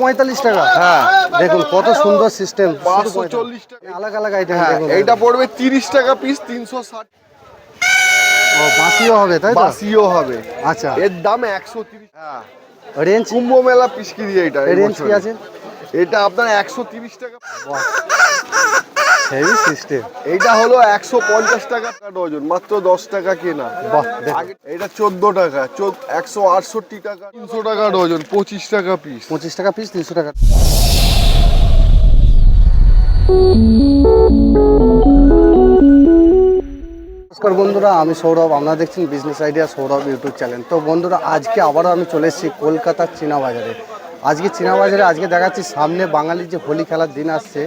পঁয়তাল্লিশ টাকা। হ্যাঁ দেখুন কত সুন্দর সিস্টেম পাঁচশো চল্লিশ টাকা। আলাদা আলাদা আইটেম হ্যাঁ এইটা পড়বে তিরিশ টাকা পিস তিনশো ষাট। ও বাসিও হবে তাই তো? বাসিও হবে। আচ্ছা। এর দাম একশো তিরিশ। হ্যাঁ। রেঞ্জ কুম্ভ মেলা পিসকিরি এইটা এই রেঞ্জ কি আছে? এটা আপনার একশো তিরিশ টাকা। হেভি সিস্টেম এইটা হলো একশো পঞ্চাশ টাকা ডজন মাত্র দশ টাকা কেনা। এটা চোদ্দ টাকা একশো আটষট্টি টাকা তিনশো টাকা ডজন পঁচিশ টাকা পিস পঁচিশ টাকা পিস তিনশো টাকা। নমস্কার বন্ধুরা আমি সৌরভ আপনারা দেখছেন business idea Sourav YouTube channel তো বন্ধুরা আজকে আবারও আমি চলে এসেছি কলকাতার চীনা বাজারে। আজকে চীনা বাজারে আজকে দেখাচ্ছি সামনে বাঙালির যে হোলি খেলার দিন আসছে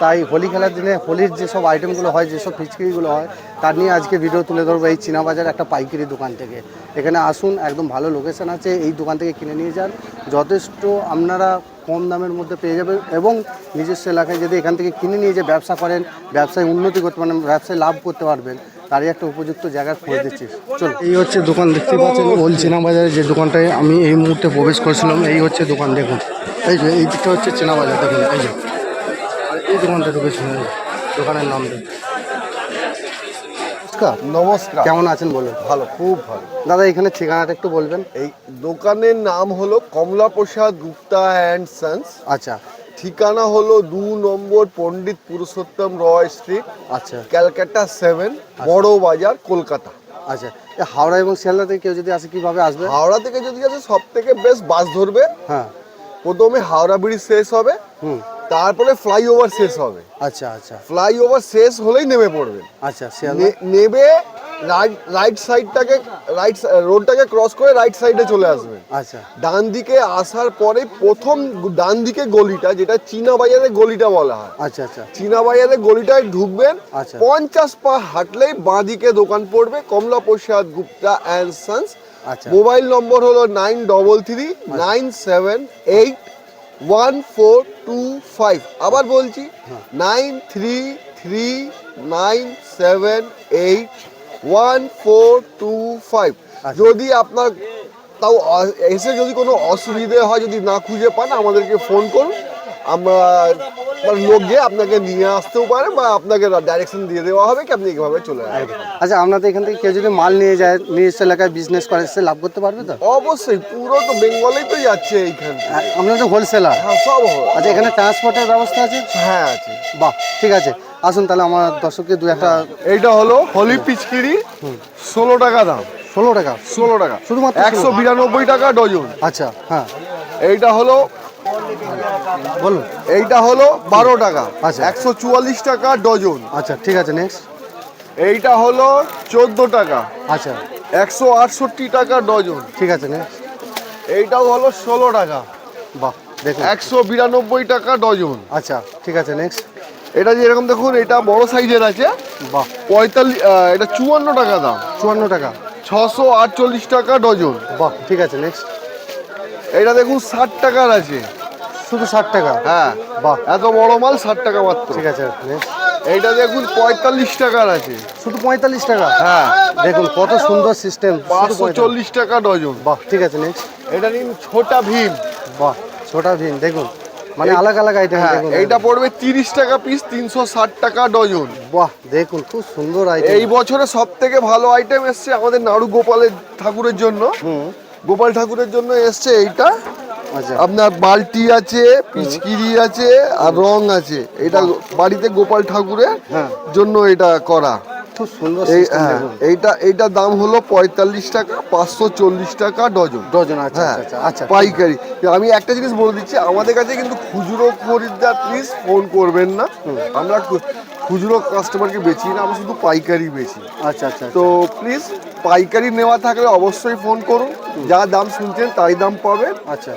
তাই হোলি খেলার দিনে হোলির যেসব আইটেমগুলো হয়, যেসব ফিচকিরিগুলো হয়, তার নিয়ে আজকে ভিডিও তুলে ধরবো এই চীনা বাজার একটা পাইকারি দোকান থেকে। এখানে আসুন, একদম ভালো লোকেশন আছে, এই দোকান থেকে কিনে নিয়ে যান। যথেষ্ট আপনারা কম দামের মধ্যে পেয়ে যাবেন এবং নিজস্ব এলাকায় যদি এখান থেকে কিনে নিয়ে যে ব্যবসা করেন, ব্যবসায় উন্নতি করতে পারেন ব্যবসায় লাভ করতে পারবেন, তারই একটা উপযুক্ত জায়গা খোঁজ দিচ্ছি। চলো এই হচ্ছে দোকান দেখতে পাচ্ছেন, ওল চেনা বাজারে যে দোকানটায় আমি এই মুহূর্তে প্রবেশ করেছিলাম, এই হচ্ছে দোকান, দেখুন। এই যে, এই দিকটা হচ্ছে চেনা বাজার দেখুন, এই যে। এই দোকানটা ঢুকেছিলাম দোকানের নাম নমস্কার। নমস্কার। কেমন আছেন বলুন? ভালো খুব ভালো। দাদা এখানে ঠিকানাটা একটু বলবেন? এই দোকানের নাম হলো কমলা প্রসাদ গুপ্তা অ্যান্ড সন্স। আচ্ছা। ঠিকানা হলো দু নম্বর পণ্ডিত পুরুষোত্তম রয় স্ট্রিট আচ্ছা। ক্যালকাটা সেভেন বড় বাজার কলকাতা। আচ্ছা। হাওড়া এবং শিয়ালদা থেকে কেউ যদি আসে কীভাবে আসবে? হাওড়া থেকে যদি আসে সব থেকে বেস্ট বাস ধরবে। হ্যাঁ। প্রথমে হাওড়া ব্রিজ শেষ হবে। হুম। তারপরে ফ্লাইওভার শেষ হবে। আচ্ছা আচ্ছা। ফ্লাইওভার শেষ হলেই নেমে পড়বেন আচ্ছা নেবে রাইট সাইডটাকে রাইট রোডটাকে ক্রস করে রাইট সাইডে চলে আসবেন আচ্ছা। ডান দিকে আসার পরে প্রথম ডান দিকে গলিটা যেটা চীনা বাজারের গলিটা বলা হয়। আচ্ছা আচ্ছা। চীনা বাজারের গলিটায় ঢুকবেন আচ্ছা। পঞ্চাশ পা হাঁটলেই বাঁ দিকে দোকান পড়বে কমলা প্রসাদ গুপ্তা অ্যান্ড সন্স। আচ্ছা। মোবাইল নম্বর হলো nine double three nine seven eight one four two five আবার বলছি। Nine three three nine seven eight one four two five. যদি আপনার তাও এসে যদি কোনো অসুবিধে হয় যদি না খুঁজে পান আমাদেরকে ফোন করুন আমরা মানে লোক গিয়ে আপনাকে নিয়ে আসতেও পারে বা আপনাকে ডাইরেকশন দিয়ে দেওয়া হবে কি আপনি এইভাবে চলে আসবেন? আচ্ছা আপনাদের এখান থেকে কেউ যদি মাল নিয়ে যায় নিজস্ব এলাকায় বিজনেস করে সে লাভ করতে পারবে তো? অবশ্যই পুরো তো বেঙ্গলেই তো যাচ্ছে এইখান থেকে। আ- আপনারা তো হোলসেলার হ্যাঁ সব আচ্ছা এখানে ট্রান্সপোর্টের ব্যবস্থা আছে? হ্যাঁ আছে। বাহ ঠিক আছে। আসুন তাহলে আমার দর্শককে দু একটা এইটা হলো হলি পিচকিরি ষোলো টাকা দাম। ষোলো টাকা? ষোলো টাকা। শুধুমাত্র একশো বিরানব্বই টাকা ডজন। আচ্ছা হ্যাঁ। এইটা হলো বলুন। এইটা হলো বারো টাকা। আচ্ছা। একশো চুয়াল্লিশ টাকা ডজন। আচ্ছা ঠিক আছে নেক্সট এইটা হলো চোদ্দ টাকা। আচ্ছা। একশো আটষট্টি টাকা ডজন। ঠিক আছে নেক্সট এইটাও হলো ষোলো টাকা। বাহ দেখুন। একশো বিরানব্বই টাকা ডজন। আচ্ছা ঠিক আছে নেক্সট এটা যে এরকম দেখুন এটা বড় সাইজের আছে। বাহ। পঁয়তাল্লিশ এটা চুয়ান্ন টাকা দাম। চুয়ান্ন টাকা। ছশো আটচল্লিশ টাকা ডজন। বাহ ঠিক আছে নেক্সট এটা দেখুন ষাট টাকার আছে। শুধু ষাট টাকা? হ্যাঁ। বাহ। এত বড় মাল ষাট টাকা মাত্র। ঠিক আছে এইটা দেখুন পঁয়তাল্লিশ টাকার আছে। শুধু পঁয়তাল্লিশ টাকা? হ্যাঁ। দেখুন কত সুন্দর সিস্টেম পাঁচশো চল্লিশ টাকা ডজন। বাহ ঠিক আছে নেক্সট এটা নিন ছোটা ভীম। বাহ ছোটা ভিন দেখুন। মানে আলাদা আলাদা আইটেম হ্যাঁ দেখুন। এইটা পড়বে তিরিশ টাকা পিস তিনশো ষাট টাকা ডজন। বাহ দেখুন খুব সুন্দর আইটেম এই বছরে সব থেকে ভালো আইটেম এসছে আমাদের নাড়ু গোপালের ঠাকুরের জন্য। হুম। গোপাল ঠাকুরের জন্য এসছে এইটা। আপনার বালতি আছে পিচকিরি আছে আর রং আছে। এটা বাড়িতে গোপাল ঠাকুরের হ্যাঁ। জন্য এটা করা। হ্যাঁ, এইটা দাম হলো পঁয়তাল্লিশ টাকা পাঁচশো চল্লিশ টাকা ডজন। ডজন আচ্ছা হ্যাঁ আচ্ছা আচ্ছা পাইকারি। আমি একটা জিনিস বলে দিচ্ছি আমাদের কাছে কিন্তু খুচরো খরিদ্দার প্লিজ ফোন করবেন না। আমরা খুচরো কাস্টমারকে বেচি না আমরা শুধু পাইকারি বেচি। আচ্ছা আচ্ছা তো প্লিজ পাইকারি নেওয়া থাকলে অবশ্যই ফোন করুন। যা দাম শুনছেন তাই দাম পাবেন। আচ্ছা।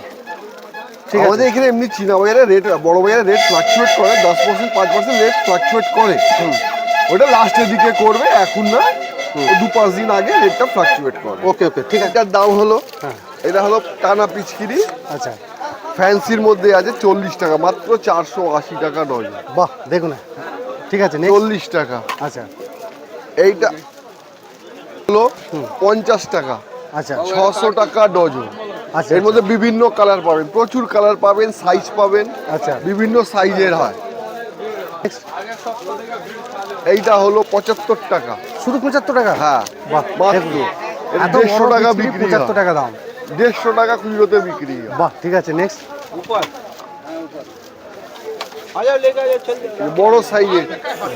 ঠিক আছে। আমাদের এখানে এমনি চীনা বাজারে রেট বড় বাজারে রেট ফ্লাকচুয়েট করে দশ পার্সেন্ট পাঁচ পার্সেন্ট রেট ফ্লাকচুয়েট করে। ওটা লাস্টের দিকে করবে এখন না দু পাঁচ দিন আগে রেটটা ফ্লাকচুয়েট করে। ওকে ওকে ঠিক আছে। দাম হলো হ্যাঁ। এটা হলো টানা পিচকিরি। আচ্ছা। ফ্যান্সির মধ্যে আছে চল্লিশ টাকা মাত্র চারশো আশি টাকা ডজন বাহ দেখুন ঠিক আছে চল্লিশ টাকা। আচ্ছা। এইটা হলো পঞ্চাশ টাকা। আচ্ছা। ছশো টাকা ডজন। এর মধ্যে বিভিন্ন কালার পাবেন প্রচুর কালার পাবেন সাইজ পাবেন আচ্ছা। বিভিন্ন সাইজের হয়। এইটা হলো পঁচাত্তর টাকা। শুধু পঁচাত্তর টাকা? হ্যাঁ বাহ মাত্র। দেড়শো বড় টাকা বিক্রি পঁচাত্তর। টাকা দাম। দেড়শো টাকা খুচরোতে বিক্রি বাহ ঠিক আছে নেক্সট বড় সাইজের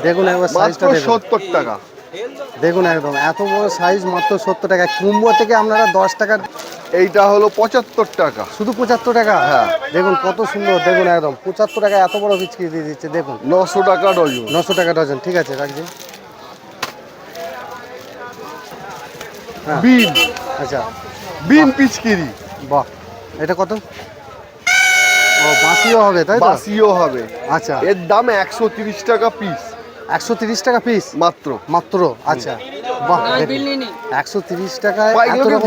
দেখুন একবার সাইজটা সত্তর টাকা। দেখুন একদম এত বড় সাইজ মাত্র সত্তর টাকা। কুম্ভো থেকে আপনারা দশ টাকা এইটা হলো পঁচাত্তর টাকা। শুধু পঁচাত্তর টাকা? হ্যাঁ। দেখুন কত সুন্দর দেখুন একদম। পঁচাত্তর টাকা এত বড় বিচকি দিয়ে দিচ্ছে দেখুন। নশো টাকা ডজন। নশো টাকা ডজন ঠিক আছে রাখছি। হ্যাঁ। বিন। আচ্ছা। বিন পিচকিরি। বাহ এটা কত? ও বাঁশিও হবে তাই তো? বাসিও হবে। আচ্ছা। এর দাম একশো তিরিশ টাকা পিস। একশো তিরিশ টাকা পিস? মাত্র। মাত্র আচ্ছা। একশো তিরিশ টাকায়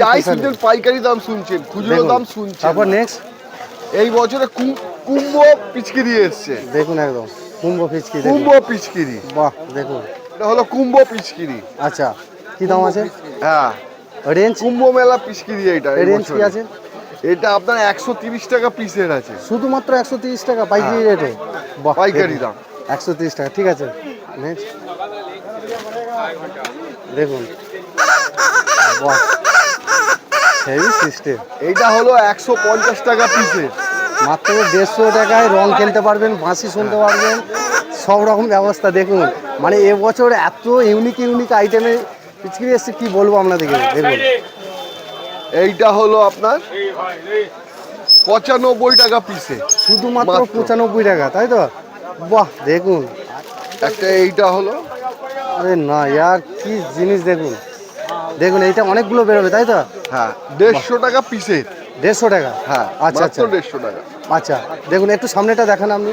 যাই শুনছেন পাইকারি দাম শুনছেন খুচরো দাম শুনছেন। তারপর নেক্সট এই বছরে কুম্ভ পিচকিরি এসছে। দেখুন একদম কুম্ভ ফিচকি কুম্ভ পিচকিরি বাহ দেখুন। এটা হলো কুম্ভ পিচকিরি আচ্ছা কি দাম আছে? হ্যাঁ। রেঞ্জ কুম্ভ মেলা পিচকিরি এইটা রেঞ্জ কি আছে? এটা আপনার একশো তিরিশ টাকা পিসের আছে। শুধুমাত্র একশো তিরিশ টাকা পাইকারি রেটে বাহ পাইকারি দাম। একশো তিরিশ টাকা ঠিক আছে। নেক্সট দেখুন। হেভি সিস্টেম এইটা হলো একশো পঞ্চাশ টাকা পিসের মাত্র দেড়শো টাকায় রং খেলতে পারবেন বাঁশি শুনতে পারবেন সব রকম ব্যবস্থা। দেখুন মানে এবছর এত ইউনিক ইউনিক আইটেমে পিচকিরি এসছে কি বলব আপনাদেরকে? দেখুন। এইটা হলো আপনার পঁচানব্বই টাকা পিসে শুধুমাত্র পঁচানব্বই টাকা তাই তো? বাহ দেখুন। একটা এইটা হলো আরে না ইয়ার কি জিনিস দেখুন। দেখুন এইটা অনেকগুলো বেরোবে তাই তো? হ্যাঁ। দেড়শো টাকা পিসের দেড়শো টাকা? হ্যাঁ আচ্ছা মাত্র আচ্ছা। দেড়শো টাকা। আচ্ছা দেখুন একটু সামনেটা দেখান আপনি।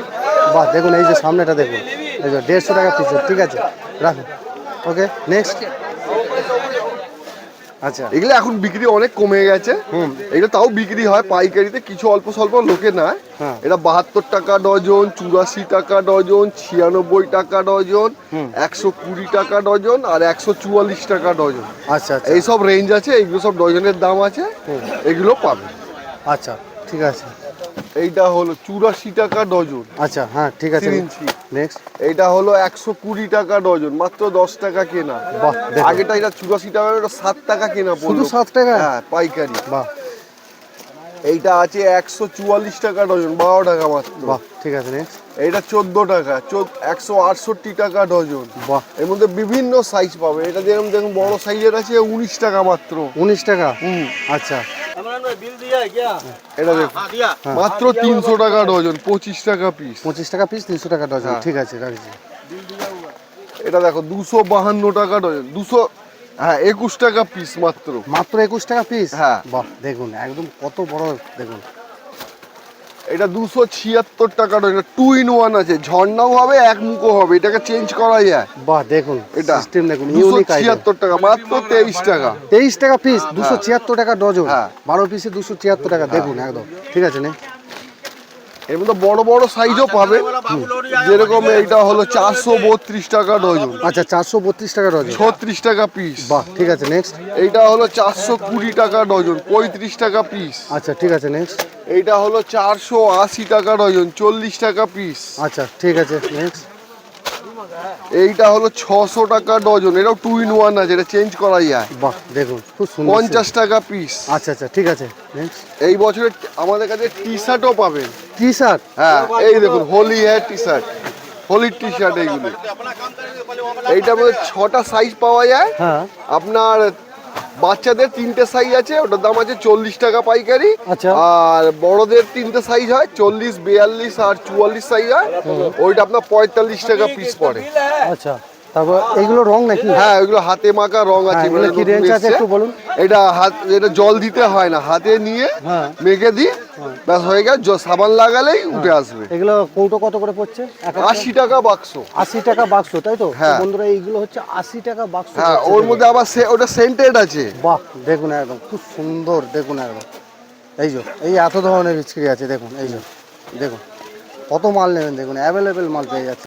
বাহ দেখুন এই যে সামনেটা দেখুন। এই যে দেড়শো টাকা পিসের ঠিক আছে রাখুন। ওকে নেক্সট আচ্ছা। এগুলো এখন বিক্রি অনেক কমে গেছে। এগুলো এটা তাও বিক্রি হয় পাইকারিতে কিছু অল্প স্বল্প লোকে না হ্যাঁ। এটা বাহাত্তর টাকা ডজন চুরাশি টাকা ডজন ছিয়ানব্বই টাকা ডজন একশো কুড়ি টাকা ডজন আর একশো চুয়াল্লিশ টাকা ডজন। আচ্ছা আচ্ছা। এইসব রেঞ্জ আছে এগুলো সব ডজনের দাম আছে। এগুলো পাবে। আচ্ছা ঠিক আছে। এইটা হলো চুরাশি টাকা ডজন। আচ্ছা হ্যাঁ ঠিক আছে। ইঞ্চি। নেক্সট এইটা হলো একশো কুড়ি টাকা ডজন মাত্র দশ টাকা কেনা। আগেটা এটা চুরাশি টাকা এটা সাত টাকা কেনা পড়ল। শুধু সাত টাকা? হ্যাঁ পাইকারি। বাহ। এইটা আছে একশো চুয়াল্লিশ টাকা ডজন বারো টাকা মাত্র। বাহ ঠিক আছে নেক্সট এইটা চোদ্দ টাকা একশো আটষট্টি টাকা ডজন। বাহ। এর মধ্যে বিভিন্ন সাইজ পাবে। এটা যেরকম দেখুন বড় সাইজের আছে উনিশ টাকা মাত্র। উনিশ টাকা? হুম। আচ্ছা। এটা মাত্র তিনশো টাকা ডজন পঁচিশ টাকা পিস পঁচিশ টাকা পিস তিনশো টাকা ডজন। হ্যাঁ। ঠিক আছে রাখছি। এটা দেখো দুশো বাহান্ন টাকা ডজন দুশো হ্যাঁ একুশ টাকা পিস মাত্র। মাত্র একুশ টাকা পিস হ্যাঁ। বাহ দেখুন একদম কত বড় দেখুন। এটা দুশো ছিয়াত্তর টাকা ডজন টু ইন ওয়ান আছে। ঝর্ণাও হবে এক মুখো হবে এটাকে চেঞ্জ করা যায়। বাহ দেখুন এটা সিস্টেম দেখুন ইউনিক ছিয়াত্তর টাকা মাত্র তেইশ টাকা। তেইশ টাকা পিস দুশো ছিয়াত্তর টাকা ডজন হ্যাঁ। বারো পিসে দুশো ছিয়াত্তর টাকা দেখুন একদম। ঠিক আছে নে। এর মধ্যে বড় বড় সাইজও পাবে। যেরকম এইটা হলো চারশো বত্রিশ টাকা ডজন। আচ্ছা চারশো বত্রিশ টাকা ডজন। ছত্রিশ টাকা পিস বাহ ঠিক আছে নেক্সট এইটা হলো চারশো কুড়ি টাকা ডজন পঁয়ত্রিশ টাকা পিস আচ্ছা ঠিক আছে নেক্সট এইটা হলো চারশো আশি টাকা ডজন চল্লিশ টাকা পিস আচ্ছা ঠিক আছে নেক্সট এইটা হলো ছশো টাকা ডজন এটাও টু ইন ওয়ান আছে এটা চেঞ্জ করা যায়। বাহ দেখুন খুব সুন্দর পঞ্চাশ টাকা পিস আচ্ছা আচ্ছা ঠিক আছে নেক্সট এই বছরে আমাদের কাছে টি শার্টও পাবেন। টি শার্ট হ্যাঁ এই দেখুন হোলি হেয়ার টি শার্ট হোলির টি শার্ট এইগুলো। এইটার মধ্যে ছটা সাইজ পাওয়া যায়। হ্যাঁ। আপনার বাচ্চাদের তিনটে সাইজ আছে ওটার দাম আছে চল্লিশ টাকা পাইকারি। আচ্ছা। আর বড়দের তিনটে সাইজ হয় চল্লিশ বিয়াল্লিশ আর চুয়াল্লিশ সাইজ হয়। ওইটা আপনার পঁয়তাল্লিশ টাকা পিস পড়ে। আচ্ছা। তারপর এইগুলো রং নাকি? হ্যাঁ হাতে মাখা রং হ্যাঁ, আছে এগুলো কি নতুন আছে একটু বলুন? এটা হাত এটা জল দিতে হয় না হাতে নিয়ে হ্যাঁ। মেখে দিই ব্যাস হয়ে সাবান লাগালেই উঠে আসবে। এগুলো কৌটো কত করে পড়ছে? আশি টাকা বাক্স। আশি টাকা বাক্স তাই তো? হ্যাঁ। বন্ধুরা এইগুলো হচ্ছে আশি টাকা বাক্স হ্যাঁ ওর দেখুন। মধ্যে আবার সে ওটা সেন্টেড আছে। বাহ দেখুন একদম খুব সুন্দর দেখুন একদম। এই যে এই এত ধরনের বিক্রি আছে দেখুন এই যে দেখুন। কত মাল নেবেন দেখুন অ্যাভেলেবেল মাল পেয়ে যাচ্ছে।